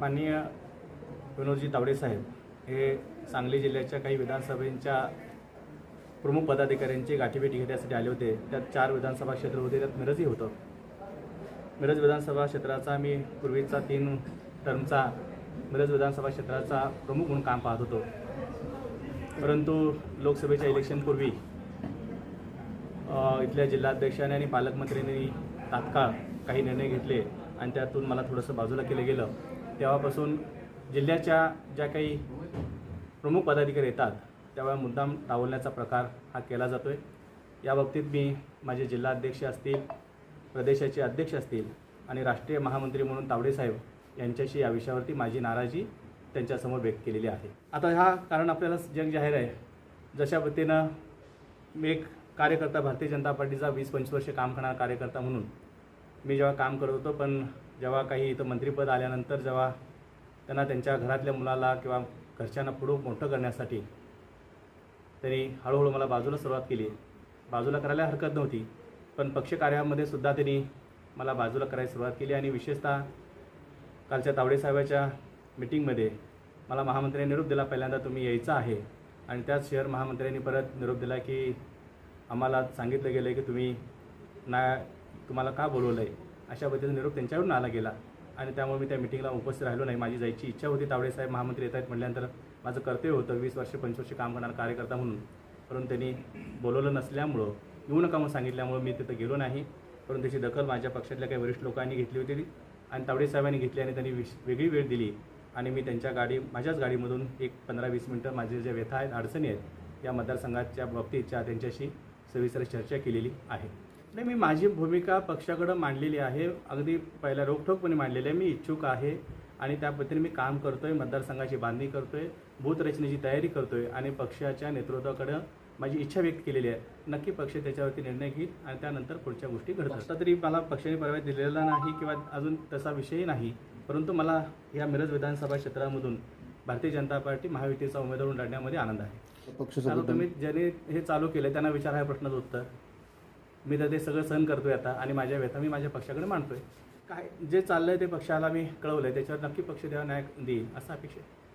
माननीय विनोदजी तावडे साहेब हे सांगली जिल्ह्याच्या काही विधानसभेच्या प्रमुख पदाधिकाऱ्यांची गाठीभेटी घेण्यासाठी आले होते. त्यात चार विधानसभा क्षेत्र होते. त्यात मिरजही होतं. मिरज विधानसभा क्षेत्राचा मी पूर्वीचा तीन टर्मचा मिरज विधानसभा क्षेत्राचा प्रमुख म्हणून काम पाहत होतो. परंतु लोकसभेच्या इलेक्शनपूर्वी इथल्या जिल्हाध्यक्षाने आणि पालकमंत्र्यांनी तात्काळ काही निर्णय घेतले आणि त्यातून मला थोडंसं बाजूला केलं गेलं. तेव्हापासून जिल्ह्याच्या ज्या काही प्रमुख पदाधिकारी येतात त्यावेळेला मुद्दाम डावलण्याचा प्रकार हा केला जातो आहे या बाबतीत मी माझे जिल्हाध्यक्ष असतील प्रदेशाचे अध्यक्ष असतील आणि राष्ट्रीय महामंत्री म्हणून तावडे साहेब यांच्याशी या विषयावरती माझी नाराजी त्यांच्यासमोर व्यक्त केलेली आहे. आता हा कारण आपल्याला जग जाहीर आहे. जशा पद्धतीनं मी एक कार्यकर्ता भारतीय जनता पार्टीचा वीस पंचवीस वर्षे काम करणारा कार्यकर्ता म्हणून मी जेव्हा काम करत होतो पण जेव्हा काही इथं मंत्रिपद आल्यानंतर जेव्हा त्यांना त्यांच्या घरातल्या मुलाला किंवा घरच्यांना पुढं मोठं करण्यासाठी त्यांनी हळूहळू मला बाजूला सुरुवात केली. बाजूला करायला हरकत नव्हती पण पक्षकार्यामध्ये सुद्धा त्यांनी मला बाजूला करायला सुरुवात केली आणि विशेषतः कालच्या तावडेसाहेबाच्या मिटिंगमध्ये मला महामंत्र्यांनी निरोप दिला पहिल्यांदा तुम्ही यायचं आहे. आणि त्याच शहर महामंत्र्यांनी परत निरोप दिला की आम्हाला सांगितलं गेलं की तुम्ही ना तुम्हाला का बोलवलं आहे अशा पद्धतीचा निरोप त्यांच्याकडून आला गेला. आणि त्यामुळे मी त्या मिटिंगला उपस्थित राहिलो नाही. माझी जायची इच्छा होती. तावडे साहेब महामंत्री येत आहेत म्हटल्यानंतर माझं कर्तव्य होतं वीस वर्ष पंचवीस वर्ष काम करणारा कार्यकर्ता म्हणून. परंतु त्यांनी बोलवलं नसल्यामुळं येऊ नका म्हणून सांगितल्यामुळं मी तिथं गेलो नाही. परंतु त्याची दखल माझ्या पक्षातल्या काही वरिष्ठ लोकांनी घेतली होती. आणि तावडे साहेबांनी घेतली आणि त्यांनी विश वेगळी वेळ दिली. आणि मी त्यांच्या गाडी माझ्याच गाडीमधून एक पंधरा वीस मिनटं माझे जे व्यथा आहेत अडचणी आहेत या मतदारसंघाच्या बाबतीतच्या त्यांच्याशी सविस्तर चर्चा केलेली आहे. नाही मी माझी भूमिका पक्षाकडं मांडलेली आहे. अगदी पहिल्या रोखठोकपणे मांडलेली आहे. मी इच्छुक आहे आणि त्या पद्धतीने मी काम करतोय मतदारसंघाची बांधणी करतोय बूथरचनेची तयारी करतोय आणि पक्षाच्या नेतृत्वाकडं माझी इच्छा व्यक्त केलेली आहे. नक्की पक्ष त्याच्यावरती निर्णय घेईल आणि त्यानंतर पुढच्या गोष्टी घडतात. आता तरी मला पक्षाने परवानगी दिलेला नाही किंवा अजून तसा विषयही नाही परंतु मला या मिरज विधानसभा क्षेत्रामधून भारतीय जनता पार्टी महायुतीचा उमेदवार म्हणून लढण्यामध्ये आनंद आहे. पक्ष तुम्ही ज्याने हे चालू केलं त्यांना विचार हा प्रश्नाचं उत्तर. मी तर ते सगळं सहन करतोय आता आणि माझ्या व्यथा मी माझ्या पक्षाकडे मांडतोय. काय जे चाललंय ते पक्षाला मी कळवलंय त्याच्यावर नक्की पक्ष द्यावा न्याय देईल असं अपेक्षा आहे.